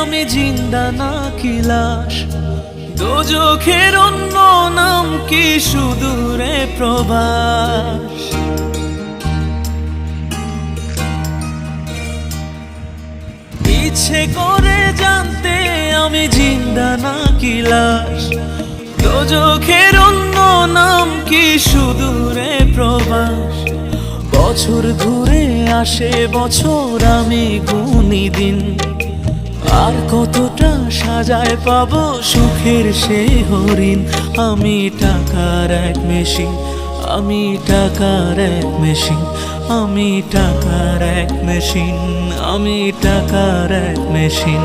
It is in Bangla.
আমি জিন্দা না কি লাশ? অন্য নাম কি সুদূরে প্রবাস? ইচ্ছে করে জানতে আমি জিন্দা না কি লাশ? অন্য নাম কি সুদূরে বছর ঘুরে আসে বছর আমি গুনি দিন। আর কতটা সাজায় পাব সুখের সে হরিণ। আমি টাকার এক মেশিন, আমি টাকার এক মেশিন, আমি টাকার এক মেশিন, আমি টাকার এক মেশিন।